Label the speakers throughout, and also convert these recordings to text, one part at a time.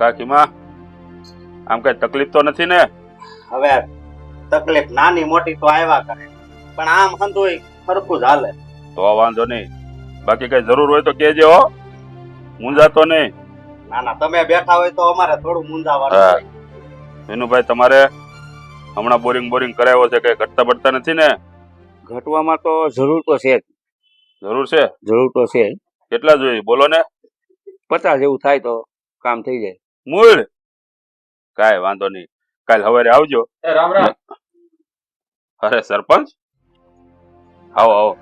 Speaker 1: કાકીમાં આમ કઈ તકલીફ તો નથી ને?
Speaker 2: હવે તકલીફ નાની મોટી તો આવ્યા કરે. પણ આમ હંધુય સરખું જ હાલે.
Speaker 1: તો વાંધો નહીં. બાકી કઈ જરૂર હોય તો કેજે હો. મૂંઝાતો નહીં.
Speaker 2: ના ના તમે બેઠા હોય તો અમારે થોડું મૂંઝાવાનું.
Speaker 1: વિનુભાઈ તમારે હમણાં બોરિંગ બોરિંગ કરાવ્યો છે કઈ ઘટતા પડતા નથી ને?
Speaker 2: ઘટવામાં તો જરૂર તો છે જ.
Speaker 1: જરૂર છે?
Speaker 2: જરૂર તો છે જ.
Speaker 1: કેટલા જોઈએ? બોલો ને.
Speaker 2: પચાસ જેવું થાય તો કામ થઈ જાય.
Speaker 1: મૂળ. કાંઈ વાંધો નહીં. કાલ સવારે આવજો.
Speaker 3: રામ રામ.
Speaker 1: અરે સરપંચ? આવો આવો.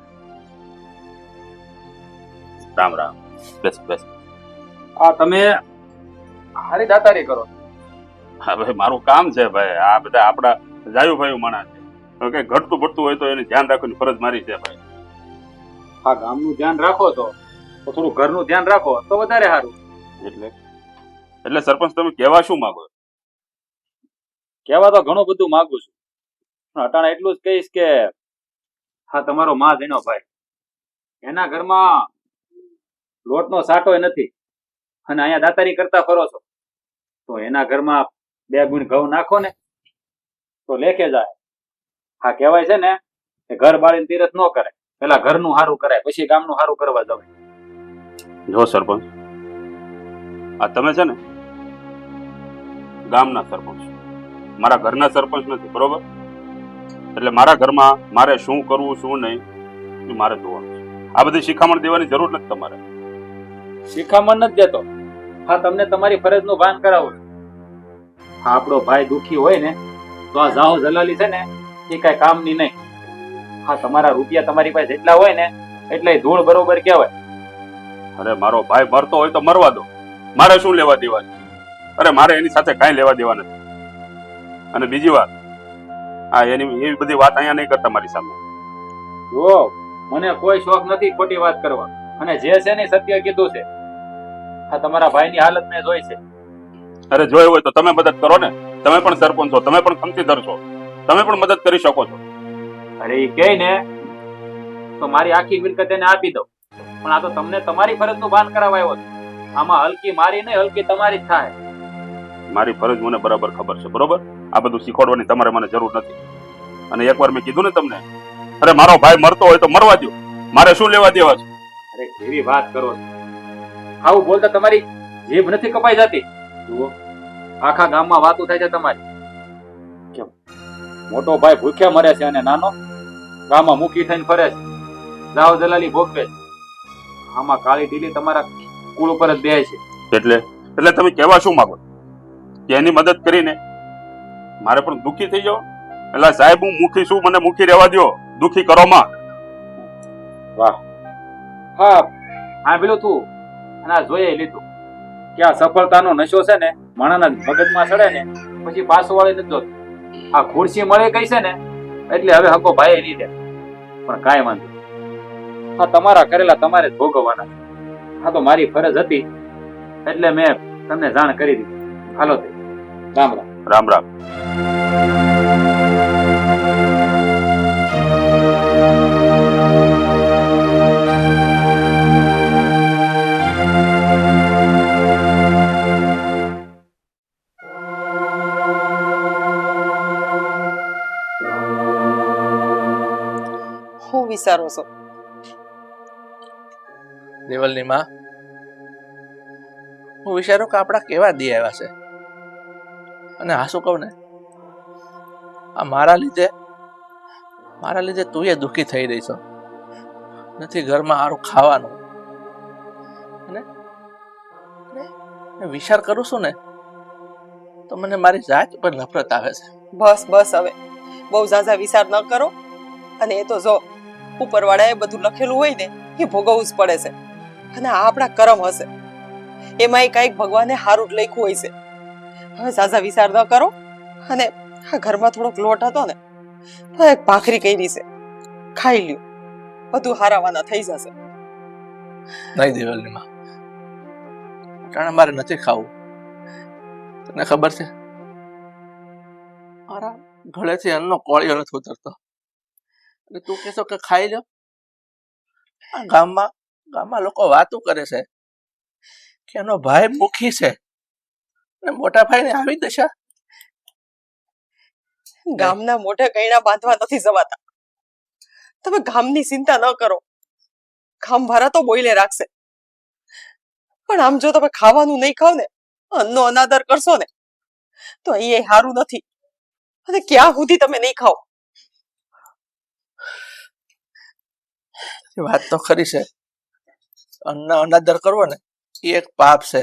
Speaker 1: રામ રામ. બેસ બેસ.
Speaker 3: આ તમે હારી દાતારી કરો.
Speaker 1: હા ભાઈ મારું કામ છે ભાઈ. આ બધા આપણા જાયુભાઈ માણા છે. હવે કઈ ઘટતું પડતું હોય તો એને ધ્યાન રાખવાની ફરજ મારી છે ભાઈ.
Speaker 3: આ ગામનું ધ્યાન રાખો તો થોડું ઘરનું ધ્યાન રાખો તો વધારે સારું.
Speaker 1: એટલે એટલે સરપંચ તમે કહેવા શું માંગો
Speaker 3: કહેવા તો ઘણું બધું માંગુ છું. પણ અટાણા એટલું જ કહીશ કે હા તમારો માં જેનો ભાઈ. એના ઘરમાં લોટનો સાટો નથી. અને અહીંયા દાતારી કરતા ફરો છો. તો એના ઘરમાં બે ગુણ ઘઉં નાખો ને તો લેખે જાય. હા કહેવાય છે ને કે ઘર બાળીને તીરથ ન કરે પેલા ઘરનું સારું કરાય પછી ગામનું સારું કરવા જવાય.
Speaker 1: જો સરપંચ આ તમે છે ને ગામના સરપંચ મારા ઘરના સરપંચ નથી બરોબર? એટલે મારા ઘરમાં મારે શું કરવું શું નહીં એ મારે જોવાનું છે. આ બધી શિખામણ દેવાની જરૂર નથી તમારે.
Speaker 3: શિખામણ નથી દેતો. હા તમને તમારી ફરજનું ભાન કરાવું હા આપણો ભાઈ દુખી હોય ને તો આ જાહો જલાલી છે ને એ કઈ કામની નહીં. હા તમારા રૂપિયા તમારી પાસે જેટલા હોય ને એટલે ધૂળ બરોબર કહેવાય.
Speaker 1: અરે મારો ભાઈ મરતો હોય તો મરવા દો. મારે શું લેવા દેવા છે અરે મારે એની સાથે કાંઈ લેવા દેવા નથી. અને બીજી વાત હા એની એવી બધી વાત અહીંયા નહીં કરતા મારી સામે.
Speaker 3: જો મને કોઈ શોખ નથી ખોટી વાત કરવા. અને જે છે ને સત્ય કીધું છે. આ તમારા ભાઈની હાલત મેં જોઈ છે.
Speaker 1: અરે જોયું હોય તો તમે મદદ કરો ને. તમે પણ સરપંચ છો તમે પણ ખમતીદાર છો. તમે પણ મદદ કરી શકો છો.
Speaker 3: અરે એ કહે ને તો મારી આખી મિલકત એને આપી દઉં. પણ આ તો તમને તમારી ફરજનું ભાન કરાવવા આવ્યો છું. આમાં હલકી મારી નહીં હલકી તમારી જ થાય.
Speaker 1: મારી ફરજ મને બરાબર ખબર છે બરોબર? આ બધું શીખવાડવાની તમારે મને જરૂર નથી. અને એકવાર મેં કીધું ને તમને અરે મારો ભાઈ મરતો હોય તો મરવા દો મારે શું લેવા દેવા છે?
Speaker 3: અરે એવી વાત કરો આવું બોલતા તમારી જીભ નથી કપાઈ જતી. જુઓ આખા ગામમાં વાતો થાય છે તમારી. કેમ? મોટો ભાઈ ભૂખ્યા મરે છે અને નાનો ગામમાં મૂકી થઈને ફરે છે. જાઓ જલાલી ભોગવે છે. આમાં કાળી ઢીલી તમારા કુળ ઉપર જ બે છે.
Speaker 1: એટલે એટલે તમે કહેવા શું માંગો કે એની મદદ કરીને મારે પણ દુઃખી થઈ જાઓ એટલે સાહેબ હું મુખી છું મને મુખી રહેવા દો દુઃખી કરો માં.
Speaker 3: હા હા પેલું તું. અને આ જોઈએ લીધું. કે આ સફળતાનો નશો છે ને માણાના મગજમાં ચડે ને પછી પાછો વાળી નથી જોતું. આ ખુરશી મળે કઈ છે ને એટલે હવે હકો ભાઈ નહીં દે. પણ કાંઈ વાંધો હા આ તમારા કરેલા તમારે જ ભોગવવાના. આ તો મારી ફરજ હતી. એટલે મેં તમને જાણ કરી દીધી. હાલો તે. રામ રામ.
Speaker 1: રામ રામ.
Speaker 4: હું વિચારો છો.
Speaker 5: દેવલની માં હું વિચારું કે આપણા કેવા દી આવ્યા છે. અને આ શું કહું ને? આ મારા લીધે મારા લીધે તું એ દુઃખી થઈ રહી છો. નથી ઘરમાં સારું ખાવાનું. અને વિચાર કરું છું ને, તો મને મારી જાત ઉપર નફરત આવે છે.
Speaker 4: બસ બસ હવે. બહુ ઝાઝા વિચાર ન કરો. અને એ તો જો ઉપરવાળાએ બધું લખેલું હોય ને, એ ભોગવવું જ પડે છે. અને આ આપણા કરમ હશે. એમાંય કંઈક ભગવાને જ લખ્યું હોય છે. હવે ઝાઝા વિચાર ન કરો. અને આ ઘરમાં થોડોક લોટ હતો ને, તો એક ભાખરી કરી છે. ખાઈ લ્યો. બધું હારાવાના થઈ જશે.
Speaker 5: નહીં દેવલની માં. કારણ મારે નથી ખાવું. તને ખબર છે? મારા ગળેથી અન્નનો કોળિયો નથી ઉતરતો. અને તું કહેશો કે ખાઈ લો આ ગામમાં ગામમાં લોકો વાતો કરે છે કે એનો ભાઈ મુખી છે. ને મોટા ભાઈને આવી દશા.
Speaker 4: ગામના મોઢે ગયણા બાંધવા નથી જવાતા. તમે ગામની ચિંતા ન કરો. ગામ ભરા તો બોઈલે રાખશે. પણ આમ જો તમે ખાવાનું નહીં ખાવ ને અન્નનો અનાદર કરશો ને તો અહીં સારું નથી. અને ક્યાં સુધી તમે નહીં ખાઓ?
Speaker 5: વાત તો ખરી છે. અન્ન અનાદર કરવો ને, એ એક પાપ છે.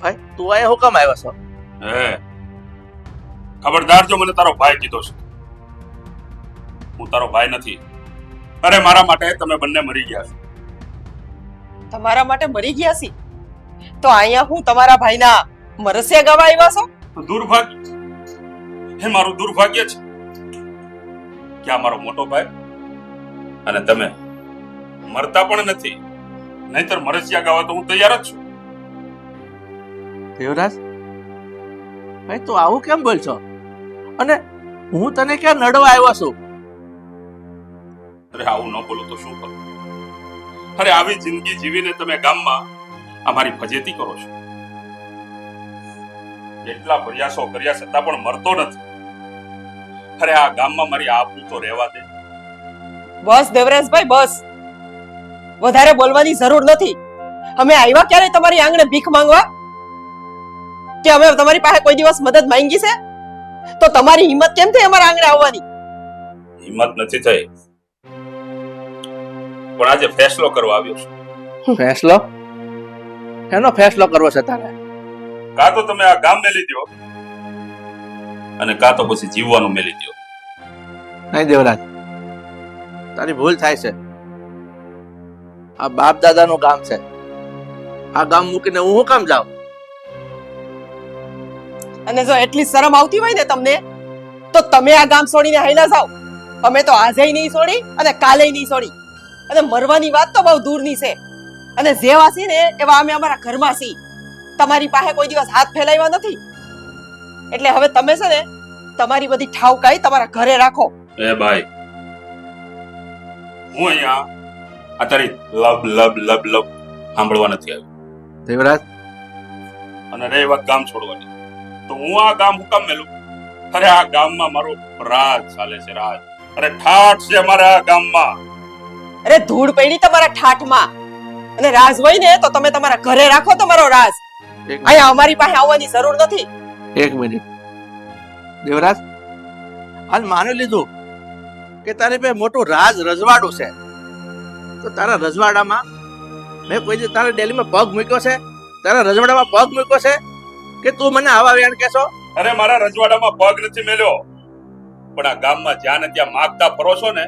Speaker 5: ભાઈ, તું અહીંયા હું કામ આવ્યો છો?
Speaker 1: હે ખબરદાર જો મને તારો ભાઈ કીધો છે. હું તારો ભાઈ નથી. અરે, મારા માટે તમે બંને મરી ગયા છો.
Speaker 4: તમારા માટે મરી ગયા છી? તો અહીંયા હું તમારા ભાઈના મરસિયા ગાવા આવ્યા છો?
Speaker 1: દુર્ભાગ્ય હે મારું દુર્ભાગ્ય છે ક્યાં મારો મોટો ભાઈ અને તમે મરતા પણ નથી. નહીતર મરસિયા ગાવા તો હું તૈયાર જ છું.
Speaker 5: દેવરાજ ભાઈ તું આવું કેમ બોલ છો અને હું તને ક્યાં નડવા આવ્યો છું?
Speaker 1: અરે આવું ન બોલો તો શું કરું? અરે આવી જિંદગી જીવીને તમે ગામમાં અમારી ફજેતી કરો છો. એટલા પ્રયાસો કર્યા છતાં પણ મરતો નથી. અરે આ ગામમાં મારી આબરૂ તો રહેવા દે.
Speaker 4: બસ દેવરાજભાઈ બસ. વધારે બોલવાની જરૂર નથી. અમે આવ્યા ક્યારે તમારી આંગણે ભીખ માંગવા? કે અમે તમારી પાસે કોઈ દિવસ મદદ માંગી છે? તો તમારી હિંમત કેમ થઈ અમારા આંગણે આવવાની?
Speaker 1: હિંમત નથી થઈ. પણ આજે ફેસલો કરવા આવ્યો છું.
Speaker 5: ફેસલો? એનો ફેસલો કરવો છે તારે.
Speaker 1: કાં તો તમે આ ગામ મેલી દો અને કાં તો પછી જીવવાનું મેલી દો
Speaker 5: નહીં દેવરાજ તારી ભૂલ થાય છે. આ બાપ દાદાનું ગામ છે. આ ગામ મૂકીને હું શું કામ જાઉં?
Speaker 4: અને જો એટલી શરમ આવતી હોય ને તમને તો તમે આ ગામ છોડીને હાઈલા જાઓ. અમે તો આજે નહીં છોડી અને કાલે નહીં છોડી. અને મરવાની વાત તો બહુ દૂરની છે. અને જેવા છે ને એવા અમે અમારા ઘરમાં છીએ. તમારી પાસે કોઈ દિવસ હાથ ફેલાવ્યા નથી. એટલે હવે તમે છે ને તમારી બધી ઠાવકાઈ તમારા ઘરે રાખો.
Speaker 1: એ ભાઈ હું અહીંયા આ તારી લબ લબ લબ લબ સાંભળવા નથી આવ્યો.
Speaker 5: દેવરાજ?
Speaker 1: અને રે વાત ગામ છોડવાની તો હું આ ગામ હુકમ મેલું? અરે આ ગામમાં મારો રાજ ચાલે છે રાજ. અરે ઠાઠ છે મારા આ ગામમાં.
Speaker 4: અરે ધૂળ પડી તમારા ઠાઠમાં. અને રાજ હોય ને તો તમે તમારા ઘરે રાખો તમારો રાજ અહીંયા અમારી પાસે આવવાની જરૂર નથી.
Speaker 5: એક મિનિટ. દેવરાજ હાલ માની લીધું કે તારે બે મોટું રાજ રજવાડું છે. તો તારા રજવાડામાં મેં કોઈ દી તારા ડેલીમાં પગ મૂક્યો છે? તારા રજવાડામાં પગ મૂક્યો છે? કે તું મને આવા વેણ કહેશો?
Speaker 1: અરે મારા રજવાડામાં પગ નથી મેલ્યો. પણ આ ગામમાં જ્યાં ને ત્યાં માગતા ફરો છો ને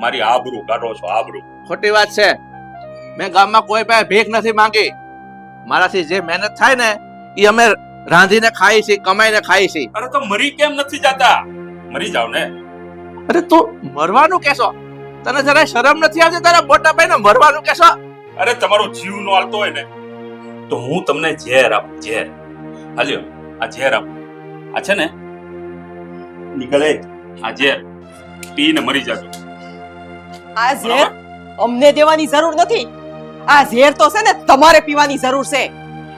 Speaker 1: મારી આબરૂ કાઢો છો આબરૂ.
Speaker 5: ખોટી વાત છે. મેં ગામમાં કોઈ પાસે ભીખ નથી માંગી. મારાથી જે મહેનત થાય ને એ અમે રાંધીને ખાઈ છી કમાઈને ખાઈ છી.
Speaker 1: અરે તો મરી કેમ નથી જાતા? મરી જાવ ને.
Speaker 5: અરે તું મરવાનું કેશો તને જરા શરમ નથી આવતી તારા મોટા ભાઈને મરવાનું કેશો
Speaker 1: અરે તમારો જીવ નો હાલતો હોય ને તો હું તમને ઝેર આપું ઝેર. હાલ્યો આ ઝેર આપું. આ છે ને નીકળે. આ ઝેર. પીને મરી જાજો.
Speaker 4: આ ઝેર અમને દેવાની જરૂર નથી. આ ઝેર તો છે ને તમારે પીવાની જરૂર છે.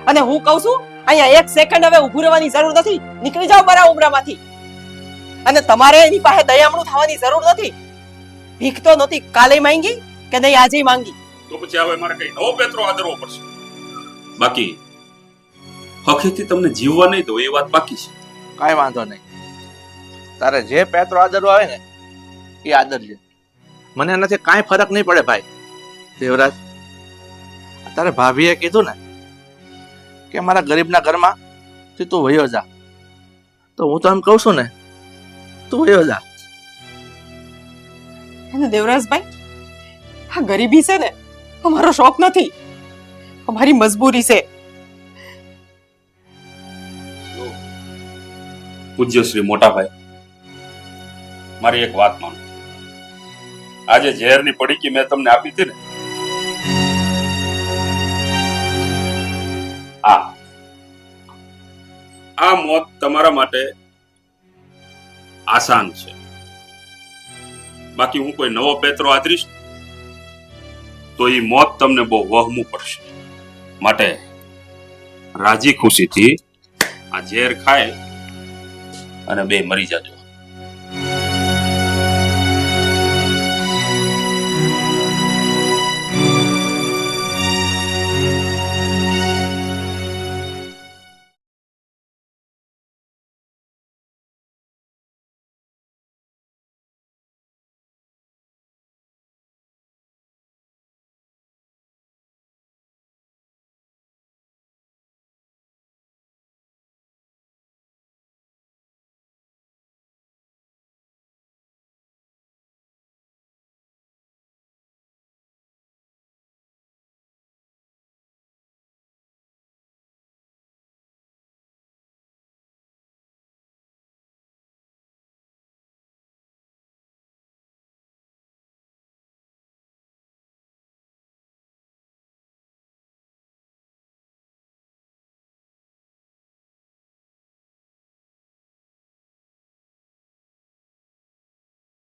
Speaker 4: અને હું કહું છું અહીંયા એક સેકન્ડ હવે ઊભું રહેવાની જરૂર નથી. નીકળી જાઓ મારા ઉમરામાંથી. અને તમારે એની પાસે દયામણું થવાની જરૂર નથી. ભીખ તો નથી કાલે માંગી કે નહીં આજે માંગી?
Speaker 1: તો પછી હવે મારે કઈ નવો પેત્રો આદરવો પડશે. બાકી હકીકતી તમને જીવવા નહીં દો એ વાત બાકી છે.
Speaker 5: કાઈ વાંધો નહીં. તારે જે પેત્રો આદરવો આવે ને એ આદરજે. મને એનાથી કાંઈ ફરક નહીં પડે ભાઈ. દેવરાજ તારે ભાભીએ કીધું ને કે મારા ગરીબના ઘરમાં તે તું વયો જા. તો હું તો એમ કહું છું ને તું વયો જા.
Speaker 4: અને દેવરાજભાઈ આ ગરીબી છે ને અમારો શોખ નથી. અમારી મજબૂરી છે.
Speaker 1: પૂજ્ય શ્રી મોટાભાઈ મારી એક વાત માનો. આજે ઝેરની પડીકી મેં તમને આપી હતી ને. આ આ મોત તમારા માટે આસાન છે. બાકી હું કોઈ નવો પેત્રો આદરીશ તો એ મોત તમને બહુ વહમું પડશે. માટે રાજી ખુશીથી આ ઝેર ખાય અને બે મરી જાજો.